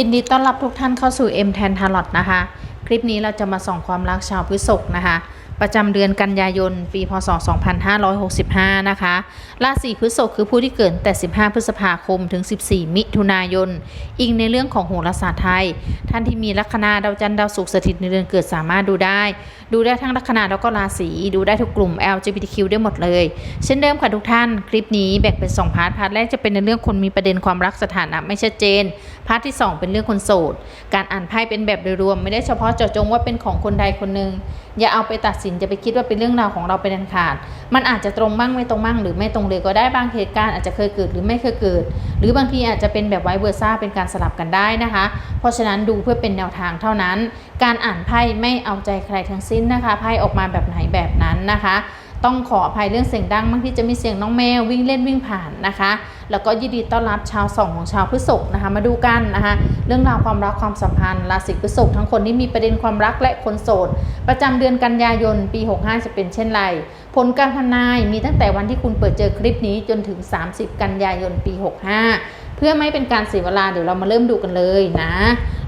ยินดีต้อนรับทุกท่านเข้าสู่ M แทนทารอตนะคะ คลิปนี้เราจะมาส่องความรักชาวพฤษภนะคะ ประจำเดือนกันยายน ปีพศ 2565 นะคะ ราศีพฤษภคือผู้ที่เกิดแต่ 15 พฤษภาคม ถึง 14 มิถุนายน อิงในเรื่องของโหราศาสตร์ไทย ท่านที่มีลัคนาดาวจันทร์ดาวศุกร์สถิตในเดือนเกิดสามารถดูได้ ดูได้ทั้งลัคนาแล้วก็ราศีดูได้ทุกกลุ่ม LGBTQ ได้หมดเลย เช่นเดิมค่ะทุกท่านคลิปนี้แบ่งเป็น 2 พาร์ทพาร์ทแรกจะเป็นในเรื่องคนมีประเด็นความรักสถานะไม่ชัดเจนพาร์ทที่ 2 เป็นเรื่องคนโสดการอ่านไพ่เป็นแบบโดยรวมไม่ได้เฉพาะเจาะจงว่าเป็นของคนใดคนหนึ่ง อย่าเอาไปตัดสินจะไปคิดว่าเป็นเรื่องราวของเราเป็นอันขาด มันอาจจะตรงมั่งไม่ตรงมั่งหรือไม่ตรงเลยก็ได้บางเหตุการณ์อาจจะเคยเกิดหรือไม่เคยเกิด หรือบางทีอาจจะเป็นแบบไวเวอร์ซ่าเป็นการสลับกันได้นะคะ เพราะฉะนั้นดูเพื่อเป็นแนวทางเท่านั้น การอ่านไพ่ไม่เอาใจใครทั้งสิ้นนะคะไพ่ออกมาแบบไหนแบบนั้นนะคะ ต้องขออภัยเรื่องเสียงดังบางที่จะมีเสียงน้องแมววิ่งเล่นวิ่งผ่านนะคะ แล้วก็ยินดีต้อนรับชาวสองของชาวพฤษภนะคะมาดูกันนะคะเรื่องราวความรักความสัมพันธ์ราศีพฤษภทั้งคนที่มีประเด็นความรักและคนโสด ประจำเดือนกันยายนปี 65 จะเป็นเช่นไร ผลการทำนายมีตั้งแต่วันที่คุณเปิดเจอคลิปนี้จนถึง 30 กันยายนปี 65 เพื่อไม่เป็นการเสียเวลาเดี๋ยวเรามาเริ่มดูกันเลยนะ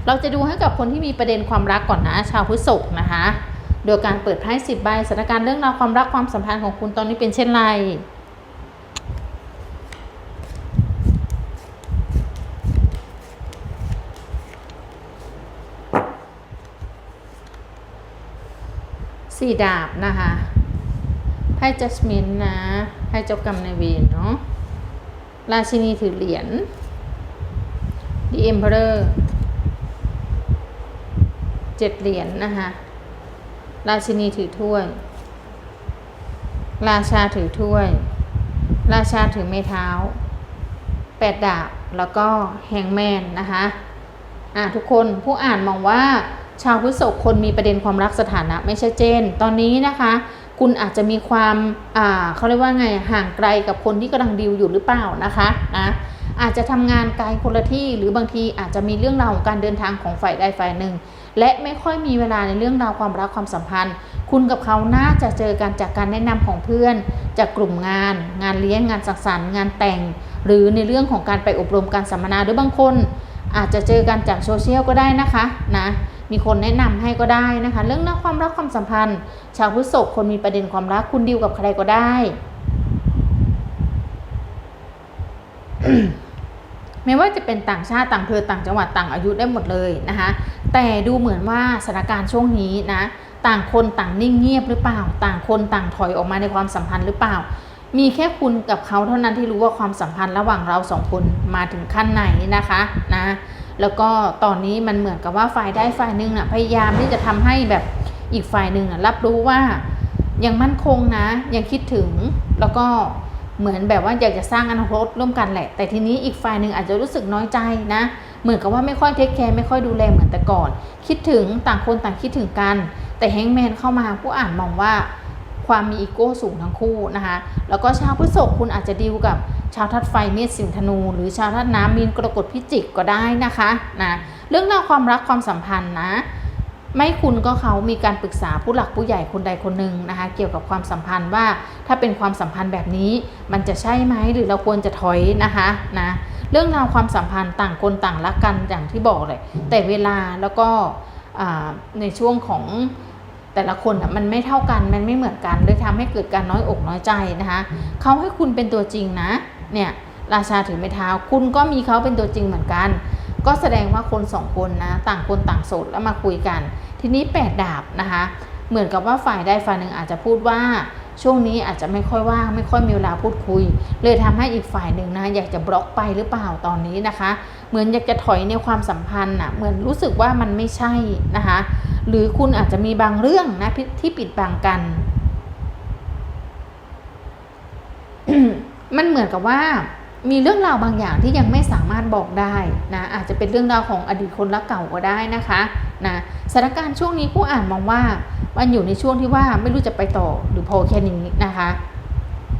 เราจะดูให้กับคนที่มีประเด็นความรักก่อนนะชาวพฤษภนะคะ โดยการเปิดไพ่สิบใบสถานการณ์เรื่องราวความรักความสัมพันธ์ของคุณตอนนี้เป็นเช่นไร สี่ดาบนะคะไพ่จัสมินนะไพ่เจ้ากรรมนายเวรเนาะราชินีถือเหรียญ The Emperor เจ็ดเหรียญนะคะ ราชินีถือถ้วย ราชาถือถ้วย ราชาถือไม้เท้าแปดดาบ แล้วก็แฮงแมนนะคะ อ่าทุกคนผู้อ่านมองว่า ชาวพฤษภคนมีประเด็นความรักสถานะไม่ชัดเจน ตอนนี้นะคะ คุณอาจจะมีความอ่าเขาเรียกว่าไงห่างไกลกับคนที่กำลังดิวอยู่หรือเปล่านะคะนะอาจจะทำงานไกลคนละที่หรือบางทีอาจจะมีเรื่องราวของการเดินทางของฝ่ายใดฝ่ายหนึ่ง และไม่ค่อยมีเวลาในเรื่องราวความรักความสัมพันธ์ คุณกับเขาน่าจะเจอกันจากการแนะนำของเพื่อน จากกลุ่มงาน งานเลี้ยงงานสังสรรค์งานแต่ง หรือในเรื่องของการไปอบรมการสัมมนาหรือบางคน อาจจะเจอกันจากโซเชียลก็ได้นะคะนะมีคนแนะนำให้ก็ได้นะคะ เรื่องราความรักความสัมพันธ์ ชาวพฤษภคนมีประเด็นความรักคุณดิวกับใครก็ได้ ไม่ว่าจะเป็นต่างชาติต่างอำเภอต่างจังหวัดต่างอายุได้หมดเลยนะคะ แต่ดูเหมือนว่าสถานการณ์ช่วงนี้นะ ต่างคนต่างนิ่งเงียบหรือเปล่า ต่างคนต่างถอยออกมาในความสัมพันธ์หรือเปล่า มีแค่คุณกับเขาเท่านั้นที่รู้ว่าความสัมพันธ์ระหว่างเราสองคนมาถึงขั้นไหนนะคะนะแล้วก็ตอนนี้มันเหมือนกับว่าฝ่ายได้ฝ่ายหนึ่งนะพยายามที่จะทำให้แบบอีกฝ่ายหนึ่งนะรับรู้ว่ายังมั่นคงนะ ยังคิดถึงแล้วก็เหมือนแบบว่าอยากจะสร้างอนาคตร่วมกันแหละ แต่ทีนี้อีกฝ่ายหนึ่งอาจจะรู้สึกน้อยใจนะ เหมือนกับว่าไม่ค่อยเทคแคร์ไม่ค่อยดูแลเหมือนแต่ก่อน คิดถึงต่างคนต่างคิดถึงกัน แต่แฮงก์แมนเข้ามาผู้อ่านมองว่า ความมีอีโก้สูงทั้งคู่นะคะแล้วก็ชาวพฤษภคุณอาจจะดีลกับชาวธาตุไฟเมษสิงห์ธนู หรือชาวธาตุน้ำมีนกรกฎพิจิกก็ได้นะคะนะเรื่องราวความรักความสัมพันธ์นะ ไม่คุณก็เขามีการปรึกษาผู้หลักผู้ใหญ่คนใดคนหนึ่งนะคะ เกี่ยวกับความสัมพันธ์ว่าถ้าเป็นความสัมพันธ์แบบนี้ มันจะใช่ไหมหรือเราควรจะถอยนะคะนะเรื่องราวความสัมพันธ์ต่างคนต่างรักกันอย่างที่บอกเลย แต่เวลาแล้วก็ในช่วงของ แต่ละคนอะมันไม่เท่ากันมันไม่เหมือนกันเลยทำให้เกิดการน้อยอกน้อยใจนะคะเขาให้คุณเป็นตัวจริงนะเนี่ยราชาถือไม้เท้า คุณก็มีเขาเป็นตัวจริงเหมือนกัน ก็แสดงว่าคนสองคนนะต่างคนต่างโสดแล้วมาคุยกัน ทีนี้แปดดาบนะคะเหมือนกับว่าฝ่ายใดฝ่ายหนึ่งอาจจะพูดว่าช่วงนี้อาจจะไม่ค่อยว่างไม่ค่อยมีเวลาพูดคุย เลยทำให้อีกฝ่ายหนึ่งนะอยากจะบล็อกไปหรือเปล่าตอนนี้นะคะ เหมือนอยากจะถอยในความสัมพันธ์น่ะเหมือนรู้สึกว่ามันไม่ใช่นะคะ หรือคุณอาจจะมีบางเรื่องนะที่ปิดบังกัน มันเหมือนกับว่ามีเรื่องราวบางอย่างที่ยังไม่สามารถบอกได้นะอาจจะเป็นเรื่องราวของอดีตคนรักเก่าก็ได้นะคะนะสถานการณ์ช่วงนี้ผู้อ่านมองว่ามันอยู่ในช่วงที่ว่าไม่รู้จะไปต่อหรือพอแค่นี้นะคะ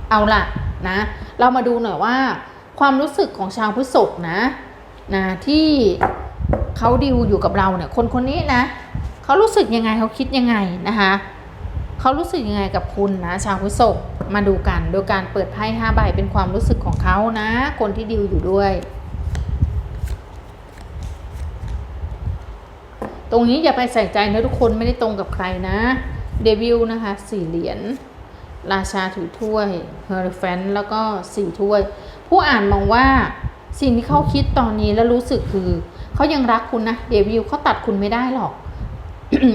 เอาล่ะนะเรามาดูหน่อยว่า ความรู้สึกของชาวพฤษภนะนะที่เขาดิวอยู่กับเราเนี่ยคนคนนี้นะ เขารู้สึกยังไงเขาคิดยังไงนะคะเขารู้สึกยังไงกับคุณนะชาวพฤษภมาดูกันโดยการเปิดไพ่ห้าใบเป็นความรู้สึกของเขานะ คนที่ดิวอยู่ด้วย ตรงนี้อย่าไปใส่ใจนะทุกคนไม่ได้ตรงกับใครนะเดวิลนะคะสี่เหรียญราชาถือถ้วยเฮอร์แฟนแล้วก็สี่ถ้วย ผู้อ่านมองว่าสิ่งที่เขาคิดตอนนี้แล้วรู้สึกคือ เขายังรักคุณนะเดวิลเขาตัดคุณไม่ได้หรอก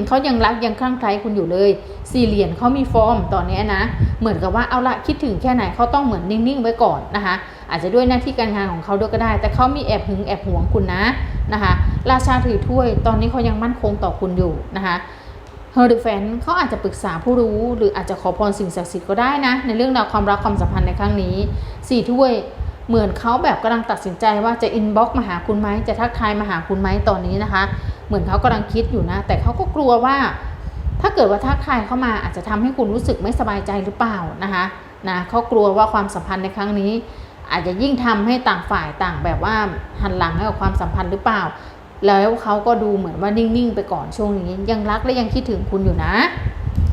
เขายังรักยังคลั่งไคล้คุณอยู่เลย สี่เหรียญเขามีฟอร์มตอนนี้นะ เหมือนกับว่าเอาละคิดถึงแค่ไหนเขาต้องเหมือนนิ่งๆไว้ก่อนนะคะ อาจจะด้วยหน้าที่การงานของเขาด้วยก็ได้ แต่เขามีแอบหึงแอบหวงคุณนะนะคะ ราชาถือถ้วยตอนนี้เขายังมั่นคงต่อคุณอยู่นะคะเฮอร์แฟนเขาอาจจะปรึกษาผู้รู้ หรืออาจจะขอพรสิ่งศักดิ์สิทธิ์ก็ได้นะ ในเรื่องราวความรักความสัมพันธ์ในครั้งนี้สี่ถ้วยเหมือนเขาแบบกำลังตัดสินใจว่าจะอินบ็อกมาหาคุณไหมจะทักทายมาหาคุณไหมตอนนี้นะคะ เหมือนเขากำลังคิดอยู่นะ แต่เขาก็กลัวว่า ถ้าเกิดว่าทักทายเข้ามาอาจจะทำให้คุณรู้สึกไม่สบายใจหรือเปล่านะคะนะเขากลัวว่าความสัมพันธ์ในครั้งนี้ อาจจะยิ่งทำให้ต่างฝ่ายต่างแบบว่าหันหลังให้กับความสัมพันธ์หรือเปล่า แล้วเขาก็ดูเหมือนว่านิ่ง ๆ ไปก่อนช่วงนี้ ยังรักและยังคิดถึงคุณอยู่นะ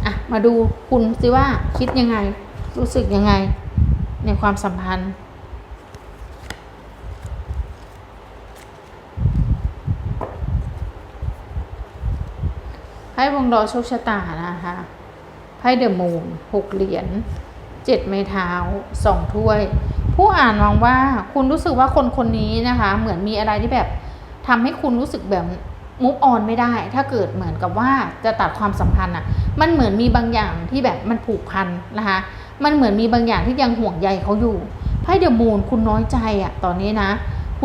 อะมาดูคุณสิว่าคิดยังไง รู้สึกยังไง ในความสัมพันธ์ ไพ่วงล้อโชคชะตานะคะไพ่เดอะมูนหกเหรียญเจ็ดไม้เท้าสองถ้วย ผู้อ่านมองว่าคุณรู้สึกว่าคนคนนี้นะคะ เหมือนมีอะไรที่แบบทำให้คุณรู้สึกแบบมุกออนไม่ได้ ถ้าเกิดเหมือนกับว่าจะตัดความสัมพันธ์อะ มันเหมือนมีบางอย่างที่แบบมันผูกพันนะคะ มันเหมือนมีบางอย่างที่ยังห่วงใยเขาอยู่ไพ่เดอะมูนคุณน้อยใจอะตอนนี้นะ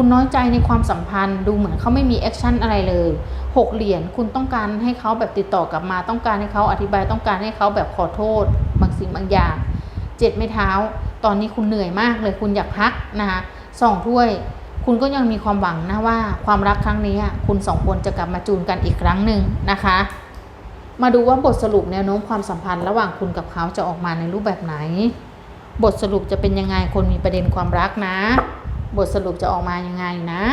คุณน้อยใจในความสัมพันธ์ ดูเหมือนเขาไม่มีแอคชั่นอะไรเลยหกเหรียญคุณต้องการให้เขาแบบติดต่อกลับมา ต้องการให้เขาอธิบายต้องการให้เขาแบบขอโทษ บางสิ่งบางอย่างเจ็ดไม้เท้า ตอนนี้คุณเหนื่อยมากเลยคุณอยากพักนะคะสองถ้วย คุณก็ยังมีความหวังนะว่าความรักครั้งนี้คุณสองคนจะกลับมาจูนกันอีกครั้งหนึ่งนะคะมาดูว่าบทสรุปแนวโน้มความสัมพันธ์ระหว่างคุณกับเขาจะออกมาในรูปแบบไหน บทสรุปจะเป็นยังไงคนมีประเด็นความรักนะ บทสรุปจะออกมายังไงนะ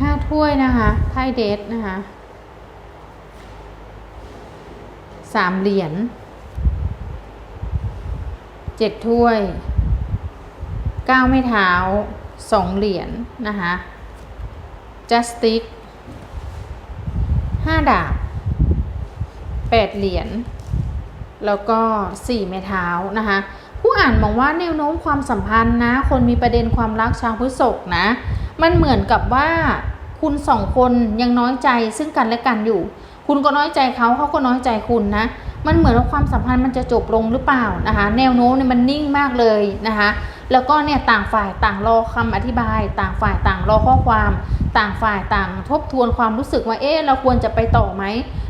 ห้าถ้วยนะคะไพ่เดทนะคะสามเหรียญเจ็ดถ้วยเก้าไม้เท้า สองเหรียญนะคะจัสติกห้าดาบแปดเหรียญแล้วก็สี่ไม้เท้านะคะผู้อ่านมองว่าแนวโน้มความสัมพันธ์นะ คนมีประเด็นความรักชาวพฤษภนะ มันเหมือนกับว่าคุณสองคนยังน้อยใจซึ่งกันและกันอยู่ คุณก็น้อยใจเขาเขาก็น้อยใจคุณนะ มันเหมือนว่าความสัมพันธ์มันจะจบลงหรือเปล่านะคะ แนวโน้มเนี่ยมันนิ่งมากเลยนะคะ แล้วก็เนี่ยต่างฝ่ายต่างรอคำอธิบาย ต่างฝ่ายต่างรอข้อความ ต่างฝ่ายต่างทบทวนความรู้สึกว่าเอ๊ะเราควรจะไปต่อไหม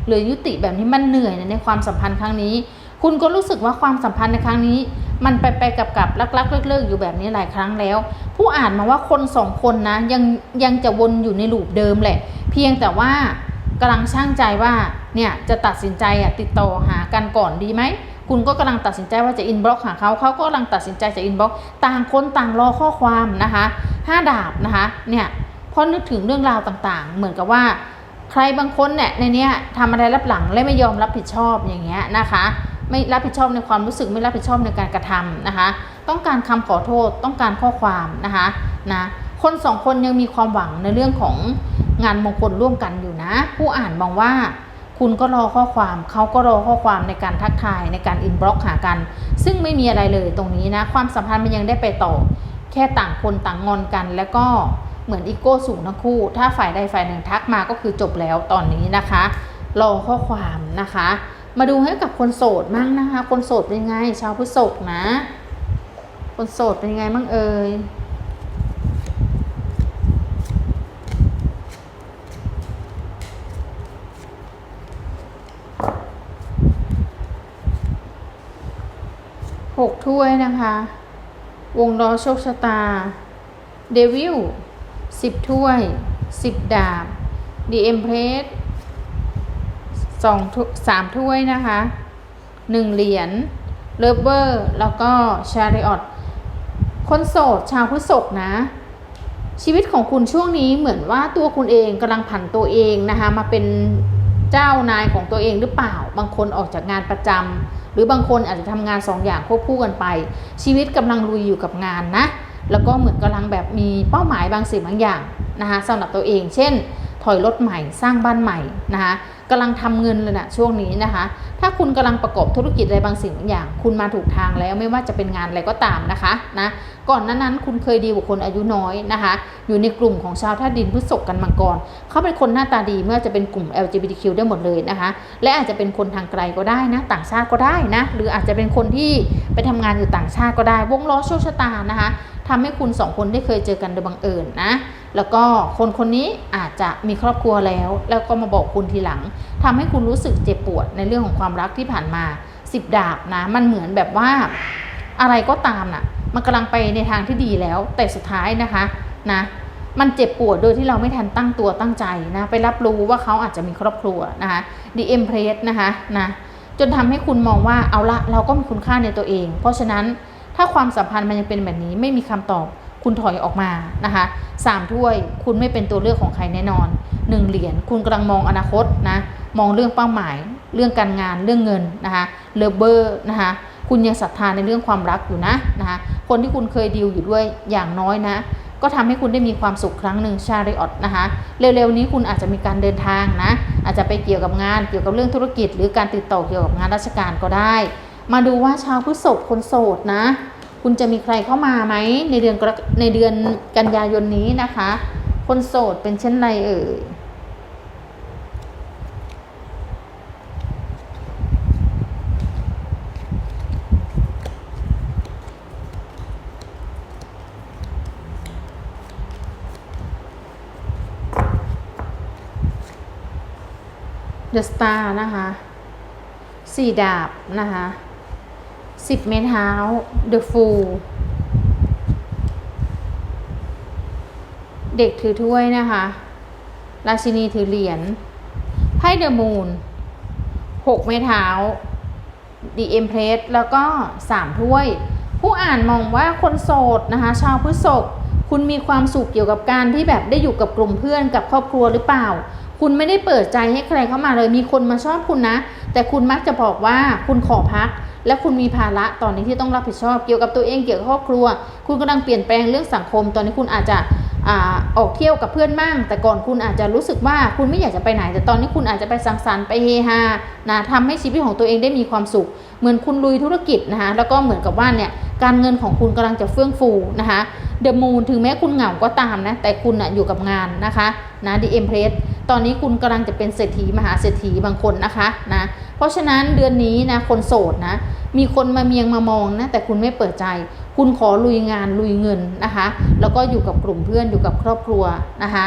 หรือยุติแบบนี้มันเหนื่อยนะในความสัมพันธ์ครั้งนี้ คุณก็รู้สึกว่าความสัมพันธ์ในครั้งนี้ มันไปไปกับกับลักลักเลิกเลิกอยู่แบบนี้หลายครั้งแล้ว ผู้อ่านมาว่าคนสองคนนะยังยังจะวนอยู่ในลูปเดิมแหละ เพียงแต่ว่ากำลังช่างใจว่าเนี่ยจะตัดสินใจอะติดต่อหากันก่อนดีไหม คุณก็กำลังตัดสินใจว่าจะอินบล็อกหาเขาเขาก็กำลังตัดสินใจจะอินบล็อกต่างคนต่างรอข้อความนะคะห้าดาบนะคะเนี่ยพอนึกถึงเรื่องราวต่างๆ เหมือนกับว่า ใครบางคนเนี่ยในเนี้ยทำอะไรรับหลังและไม่ยอมรับผิดชอบอย่างเงี้ยนะคะไม่รับผิดชอบในความรู้สึกไม่รับผิดชอบในการกระทำนะคะ ต้องการคำขอโทษต้องการข้อความนะคะนะคนสองคนยังมีความหวังในเรื่องของงานมงคลร่วมกันอยู่นะ ผู้อ่านมองว่า คุณก็รอข้อความเขาก็รอข้อความในการทักทายในการอินบล็อกหากัน ซึ่งไม่มีอะไรเลยตรงนี้นะ ความสัมพันธ์มันยังได้ไปต่อ แค่ต่างคนต่างงอนกัน แล้วก็เหมือนอีโก้สูงทั้งคู่ ถ้าฝ่ายใดฝ่ายหนึ่งทักมาก็คือจบแล้วตอนนี้นะคะ รอข้อความนะคะ มาดูให้กับคนโสดมั่งนะคะ คนโสดเป็นไงชาวพฤษภนะ คนโสดเป็นไงมั่งเอ่ย ถ้วยนะคะ วงล้อโชคชะตา เดวิลสิบถ้วยสิบดาบดีเอ็มเพรสสองสามถ้วยนะคะหนึ่งเหรียญเลเวอร์ แล้วก็ชาริออตคนโสดชาวพฤษภนะ ชีวิตของคุณช่วงนี้เหมือนว่าตัวคุณเองกำลังผันตัวเองนะคะ มาเป็นเจ้านายของตัวเองหรือเปล่า บางคนออกจากงานประจำ รือบางคนอาจจะทำงานสองอย่างควบคู่กันไป ชีวิตกำลังลุยอยู่กับงานนะ แล้วก็เหมือนกำลังแบบมีเป้าหมายบางสิ่งบางอย่างนะคะสำหรับตัวเอง เช่น ถอยรถใหม่สร้างบ้านใหม่นะคะ กำลังทำเงินเลยนะช่วงนี้นะคะ ถ้าคุณกำลังประกอบธุรกิจอะไรบางสิ่งบางอย่าง คุณมาถูกทางแล้วไม่ว่าจะเป็นงานอะไรก็ตามนะคะนะก่อนนั้นนั้นคุณเคยดีกว่าคนอายุน้อยนะคะ อยู่ในกลุ่มของชาวธาดินพฤษภกันมังกรเขาเป็นคนหน้าตาดีเมื่อจะเป็นกลุ่ม LGBTQ ได้หมดเลยนะคะ และอาจจะเป็นคนทางไกลก็ได้นะ ต่างชาติก็ได้นะ หรืออาจจะเป็นคนที่ไปทำงานอยู่ต่างชาติก็ได้ วงล้อโชคชะตานะคะ ทำให้คุณสองคนได้เคยเจอกันโดยบังเอิญนะ แล้วก็คนคนนี้อาจจะมีครอบครัวแล้ว แล้วก็มาบอกคุณทีหลังทำให้คุณรู้สึกเจ็บปวดในเรื่องของความรักที่ผ่านมาสิบดาบนะ มันเหมือนแบบว่าอะไรก็ตามน่ะ มันกำลังไปในทางที่ดีแล้ว แต่สุดท้ายนะคะนะมันเจ็บปวดโดยที่เราไม่ทันตั้งตัวตั้งใจนะ ไปรับรู้ว่าเขาอาจจะมีครอบครัวนะคะดีเอ็มเพรสนะคะนะจนทำให้คุณมองว่าเอาละเราก็มีคุณค่าในตัวเอง เพราะฉะนั้น ถ้าความสัมพันธ์มันยังเป็นแบบนี้ไม่มีคำตอบคุณถอยออกมานะคะสามถ้วยคุณไม่เป็นตัวเลือกของใครแน่นอนหนึ่งเหรียญคุณกำลังมองอนาคตนะมองเรื่องเป้าหมาย เรื่องการงานเรื่องเงินนะคะเลเบอร์นะคะคุณยังศรัทธาในเรื่องความรักอยู่นะนะคะคนที่คุณเคยดีลอยู่ด้วยอย่างน้อยนะ ก็ทำให้คุณได้มีความสุขครั้งหนึ่งชาริออตนะคะเร็วๆนี้คุณอาจจะมีการเดินทางนะอาจจะไปเกี่ยวกับงานเกี่ยวกับเรื่องธุรกิจ หรือการติดต่อเกี่ยวกับงานราชการก็ได้ มาดูว่าชาวพฤษภคนโสดนะ คุณจะมีใครเข้ามาไหมในเดือนกรกในเดือนกันยายนนี้นะคะ คนโสดเป็นเช่นไรเอ่ย The Star นะคะสี่ดาบนะคะ สิบเมตรเท้า The Fool เด็กถือถ้วยนะคะ ราชินีถือเหรียญไพ่เดอะมูนหกไม้เท้าดีเอ็มเพรสแล้วก็สามถ้วย ผู้อ่านมองว่าคนโสดนะคะ ชาวพฤษภคุณมีความสุขเกี่ยวกับการที่แบบได้อยู่กับกลุ่มเพื่อนกับครอบครัวหรือเปล่า คุณไม่ได้เปิดใจให้ใครเข้ามาเลยมีคนมาชอบคุณนะ แต่คุณมักจะบอกว่าคุณขอพัก และคุณมีภาระตอนนี้ที่ต้องรับผิดชอบเกี่ยวกับตัวเองเกี่ยวกับครอบครัว คุณกำลังเปลี่ยนแปลงเรื่องสังคม ตอนนี้คุณอาจจะออกเที่ยวกับเพื่อนบ้าง แต่ก่อนคุณอาจจะรู้สึกว่าคุณไม่อยากจะไปไหน แต่ตอนนี้คุณอาจจะไปสังสรรค์ไปเฮฮานะทำให้ชีวิตของตัวเองได้มีความสุข เหมือนคุณลุยธุรกิจนะคะแล้วก็เหมือนกับว่าเนี่ยการเงินของคุณกำลังจะเฟื่องฟูนะคะเดอะมูนถึงแม้คุณเหงาก็ตามนะแต่คุณนะอยู่กับงานนะคะนะดีเอ็มเพรส ตอนนี้คุณกำลังจะเป็นเศรษฐีมหาเศรษฐีบางคนนะคะนะเพราะฉะนั้นเดือนนี้นะคนโสดนะมีคนมาเมียงมามองนะแต่คุณไม่เปิดใจ คุณขอลุยงานลุยเงินนะคะ แล้วก็อยู่กับกลุ่มเพื่อนอยู่กับครอบครัวนะคะ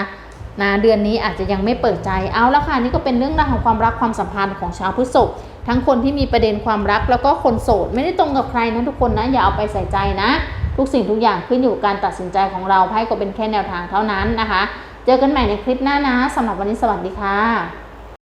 นะเดือนนี้อาจจะยังไม่เปิดใจเอาละค่ะนี่ก็เป็นเรื่องราวของความรักความสัมพันธ์ของชาวพฤษภทั้งคนที่มีประเด็นความรักแล้วก็คนโสด ไม่ได้ตรงกับใครนะทุกคนนะอย่าเอาไปใส่ใจนะ ทุกสิ่งทุกอย่างขึ้นอยู่กับการตัดสินใจของเราไพ่ก็เป็นแค่แนวทางเท่านั้นนะคะ เจอกันใหม่ในคลิปหน้านะสำหรับวันนี้สวัสดีค่ะ